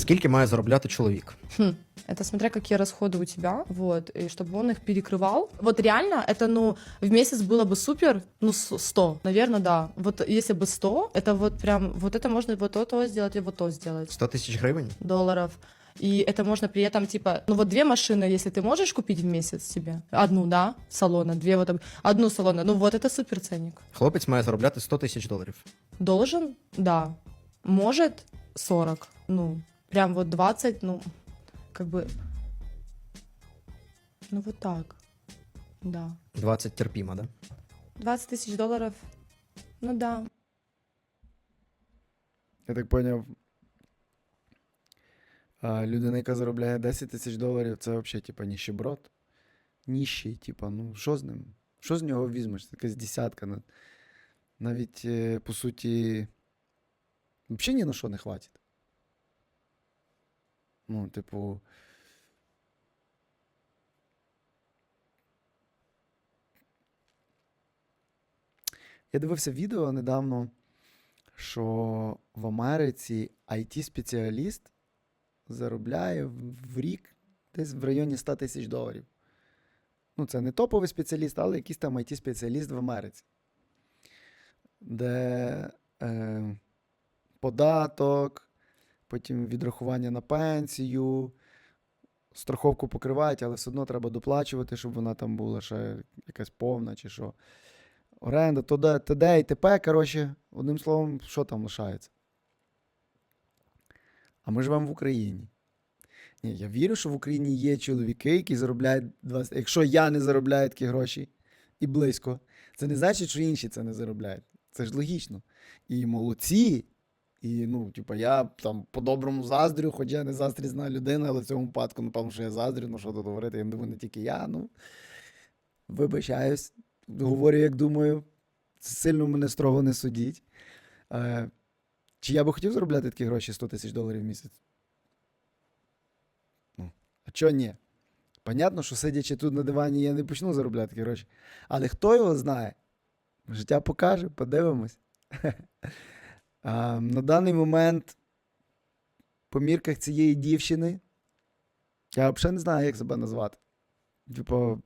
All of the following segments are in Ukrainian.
Скільки має заробляти чоловік? Хм, это смотря какие расходы у тебя, вот, и чтобы он их перекрывал. Вот реально, это, ну, в месяц было бы супер, ну, с- 100, наверное, да. Вот если бы 100, это вот прям, вот это можно вот то, то сделать, и вот то сделать, 100 тисяч гривень? долларов. И это можно при этом, типа, ну вот две машины, если ты можешь купить в месяц себе, одну, да, салона, две вот, так- одну салона, ну вот это супер ценник. Хлопець має заробляти 100 тисяч доларів. Должен, да. Может 40, ну, прям вот 20, ну, как бы, ну вот так, да. 20 терпімо, да? 20 тысяч долларов, ну да. Я так поняв. А, людина, яка заробляє 10 тисяч доларів, це взагалі, типа, ніщеброд. Ніщий, типа, ну що з ним? Що з нього візьмеш? Це якась десятка. Навіть, е, по суті, взагалі ні на що не хватить. Ну, типу. Я дивився відео недавно що в Америці IT-спеціаліст заробляє в рік десь в районі 100 тисяч доларів. Ну, це не топовий спеціаліст, але якийсь там IT-спеціаліст в Америці. Де е, податок, потім відрахування на пенсію, страховку покривають, але все одно треба доплачувати, щоб вона там була ще якась повна чи що оренда, то т.д. і т.п. Коротше, одним словом, що там лишається? А ми живемо в Україні. Ні, я вірю, що в Україні є чоловіки, які заробляють 20. Якщо я не заробляю такі гроші і близько, це не значить, що інші це не заробляють. Це ж логічно. І молодці. І, ну, типу, я там по-доброму заздрю, хоч я не заздрісна людина, але в цьому випадку, напевно, що я заздрю, ну що тут говорити, я думаю, не тільки я, ну. Вибачаюсь говорю, як думаю, сильно мене строго не судіть. Е, чи я би хотів заробляти такі гроші 100 тисяч доларів в місяць? Ну, а чого ні? Понятно, що сидячи тут на дивані, я не почну заробляти такі гроші. Але хто його знає? Життя покаже, подивимось. А, на даний момент, по мірках цієї дівчини, я взагалі не знаю, як себе назвати. Типу,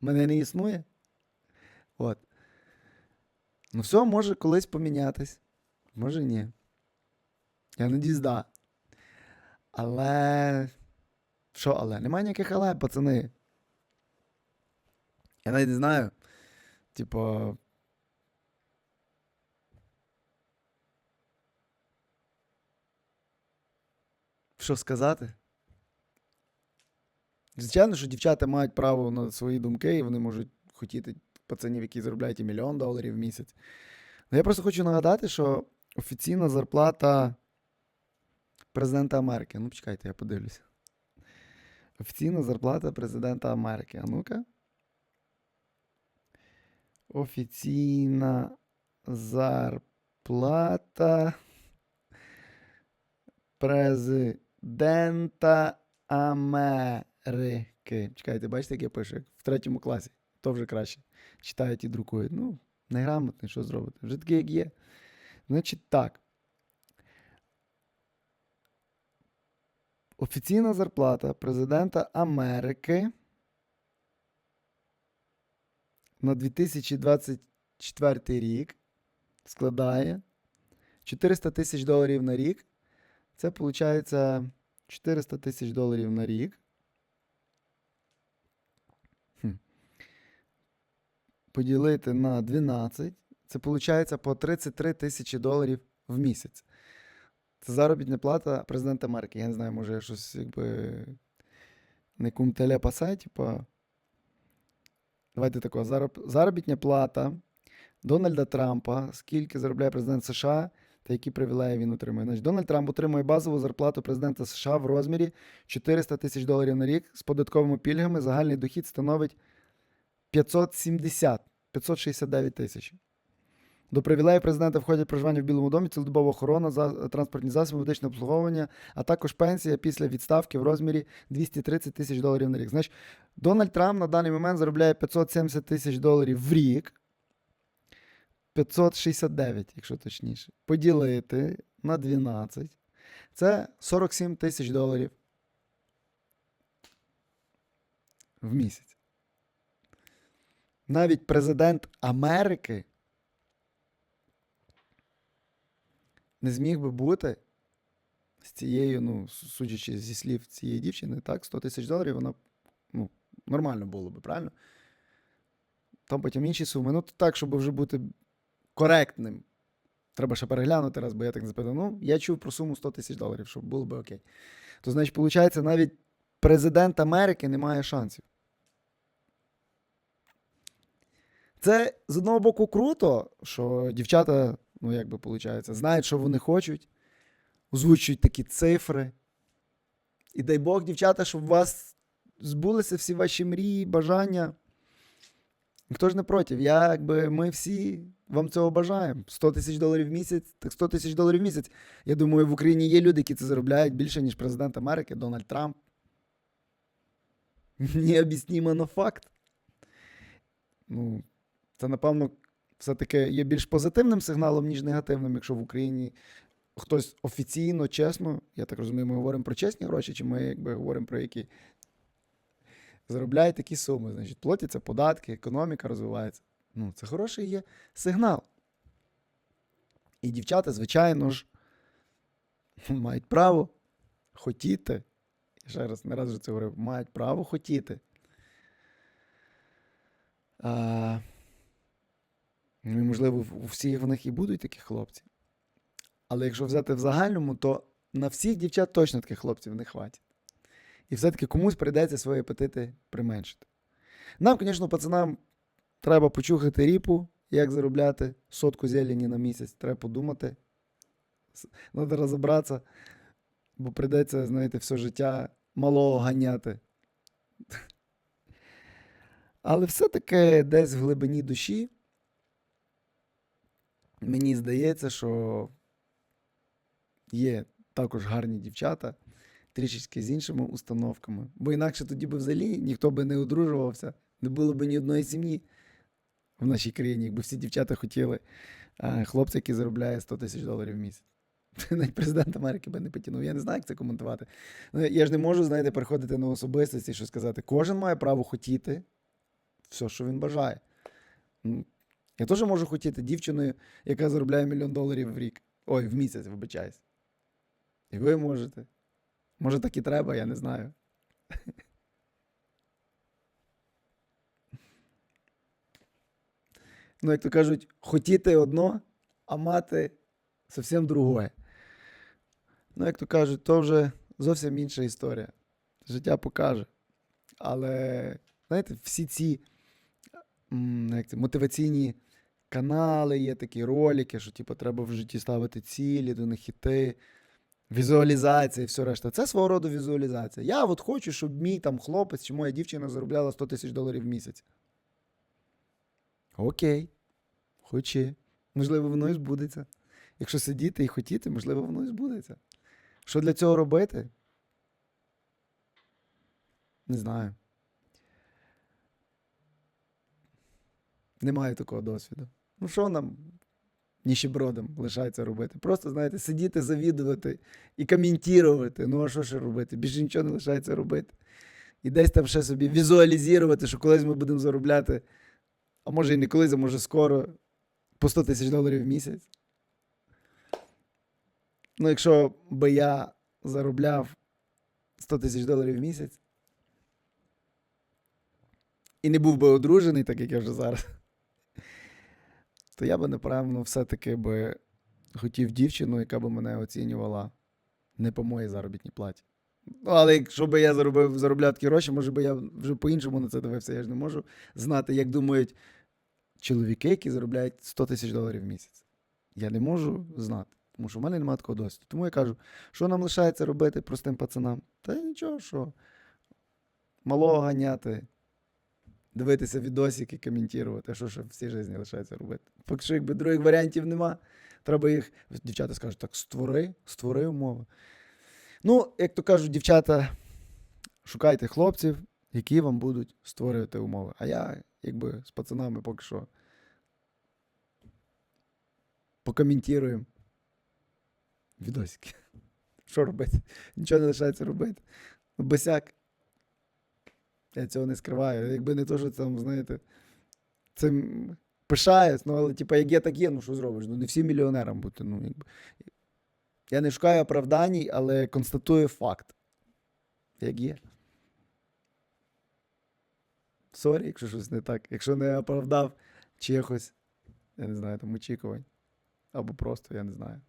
мене не існує. От. Ну, все може колись помінятись. Може ні. Я надіюсь, да. Але. Що, але? Немає ніяких але, пацани. Я навіть не знаю. Типу. Що сказати? Звичайно, що дівчата мають право на свої думки, і вони можуть хотіти пацанів, які заробляють і мільйон доларів в місяць. Ну, я просто хочу нагадати, що офіційна зарплата президента Америки. Ну, почекайте, я подивлюся. Офіційна зарплата президента Америки. А ну-ка. Офіційна зарплата президента Америки. Чекайте, бачите, як я пишу? Як в третьому класі. То вже краще. Читають і друкують. Ну, неграмотний, що зробити? Вже таке, як є. Значить, так. Офіційна зарплата президента Америки на 2024 рік складає 400 тисяч доларів на рік. Це виходить 400 тисяч доларів на рік. Хм. Поділити на 12. Це виходить по 33 тисячі доларів в місяць. Це заробітна плата президента Америки. Я не знаю, може я щось якби не кумтеля пасе, типа. Давайте тако. Зароб... Заробітня плата Дональда Трампа, скільки заробляє президент США та які привілеї він отримує. Значить, Дональд Трамп отримує базову зарплату президента США в розмірі 400 тисяч доларів на рік з податковими пільгами. Загальний дохід становить 570 569 тисяч. До привілеїв президента входять проживання в Білому домі, цілодобова охорона, транспортні засоби, медичне обслуговування, а також пенсія після відставки в розмірі 230 тисяч доларів на рік. Значить, Дональд Трамп на даний момент заробляє 570 тисяч доларів в рік. 569, якщо точніше. Поділити на 12. Це 47 тисяч доларів в місяць. Навіть президент Америки не зміг би бути з цією, ну, судячи зі слів цієї дівчини, так, 100 тисяч доларів, вона ну, нормально було би, правильно? Там потім інші суми. Ну, то так, щоб вже бути коректним. Треба ще переглянути раз, бо я так запитав. Ну, я чув про суму 100 тисяч доларів, щоб було би окей. То, значить, виходить, навіть президент Америки не має шансів. Це з одного боку круто, що дівчата, ну як би виходить, знають, що вони хочуть, озвучують такі цифри. І дай Бог, дівчата, щоб у вас збулися всі ваші мрії, бажання. Ніхто ж не проти. Я, якби, ми всі вам цього бажаємо. 100 тисяч доларів в місяць, так 100 тисяч доларів в місяць. Я думаю, в Україні є люди, які це заробляють більше, ніж президент Америки Дональд Трамп. Необ'яснимо, но факт. Ну, це, напевно, все-таки є більш позитивним сигналом, ніж негативним, якщо в Україні хтось офіційно, чесно, я так розумію, ми говоримо про чесні гроші, чи ми якби говоримо про які заробляють такі суми. Значить, платяться податки, економіка розвивається. Ну, це хороший є сигнал. І дівчата, звичайно ж, мають право хотіти. Я ще раз не раз вже це говорив, мають право хотіти. А, ну, можливо, у всіх в них і будуть такі хлопці. Але якщо взяти в загальному, то на всіх дівчат точно таких хлопців не хватить. І все-таки комусь прийдеться свої апетити применшити. Нам, звісно, пацанам треба почухати ріпу, як заробляти сотку зелені на місяць. Треба подумати. Треба розібратися, бо прийдеться, знаєте, все життя малого ганяти. Але все-таки десь в глибині душі мені здається, що є також гарні дівчата, трішечки з іншими установками. Бо інакше тоді би взагалі ніхто би не одружувався, не було б ні одної сім'ї в нашій країні, якби всі дівчата хотіли хлопця, який заробляє 100 тисяч доларів в місяць. Навіть президент Америки би не потягнув. Я не знаю, як це коментувати. Ну, я ж не можу, знаєте, переходити на особистості, що сказати. Кожен має право хотіти все, що він бажає. Ну, Я теж можу хотіти дівчиною, яка заробляє мільйон доларів в рік. Ой, в місяць, вибачаюсь. І ви можете. Може, так і треба, я не знаю. Ну, як то кажуть, хотіти одно, а мати зовсім другое. Ну, як то кажуть, то вже зовсім інша історія. Життя покаже. Але, знаєте, всі ці як це, мотиваційні канали, є такі ролики, що типу, треба в житті ставити цілі, до них іти. Візуалізація і все решта. Це свого роду візуалізація. Я от хочу, щоб мій там хлопець чи моя дівчина заробляла 100 тисяч доларів в місяць. Окей. Хочи. Можливо, воно і збудеться. Якщо сидіти і хотіти, можливо, воно і збудеться. Що для цього робити? Не знаю. Немає такого досвіду. Ну, що нам, ніщебродам, лишається робити? Просто, знаєте, сидіти, завідувати і коментувати. Ну, а що ще робити? Більше нічого не лишається робити. І десь там ще собі візуалізувати, що колись ми будемо заробляти, а може і не колись, а може скоро, по 100 тисяч доларів в місяць. Ну, якщо би я заробляв 100 тисяч доларів в місяць і не був би одружений, так як я вже зараз, то я би, напевно, все-таки би хотів дівчину, яка би мене оцінювала не по моїй заробітній платі. Ну, але якщо би я заробив, заробляв такі гроші, може би я вже по-іншому на це дивився. Я ж не можу знати, як думають чоловіки, які заробляють 100 тисяч доларів в місяць. Я не можу знати, тому що в мене немає такого досвіду. Тому я кажу, що нам лишається робити простим пацанам? Та нічого, що малого ганяти, дивитися відосики, коментувати, що ще в житті лишається робити. Поки що, якби других варіантів нема, треба їх. Дівчата скажуть, так створи, створи умови. Ну, як то кажуть, дівчата, шукайте хлопців, які вам будуть створювати умови. А я, якби, з пацанами поки що покоментуємо відосики. Що робити? Нічого не лишається робити. Босяк. Я цього не скриваю. Якби не то, що там, знаєте, цим пишаюсь, ну але типа, як є, так є, ну що зробиш? Ну не всі мільйонерам бути. Ну, якби. Я не шукаю оправдань, але констатую факт. Як є. Сорі, якщо щось не так. Якщо не оправдав чиїхось, я не знаю, там очікувань. Або просто, я не знаю.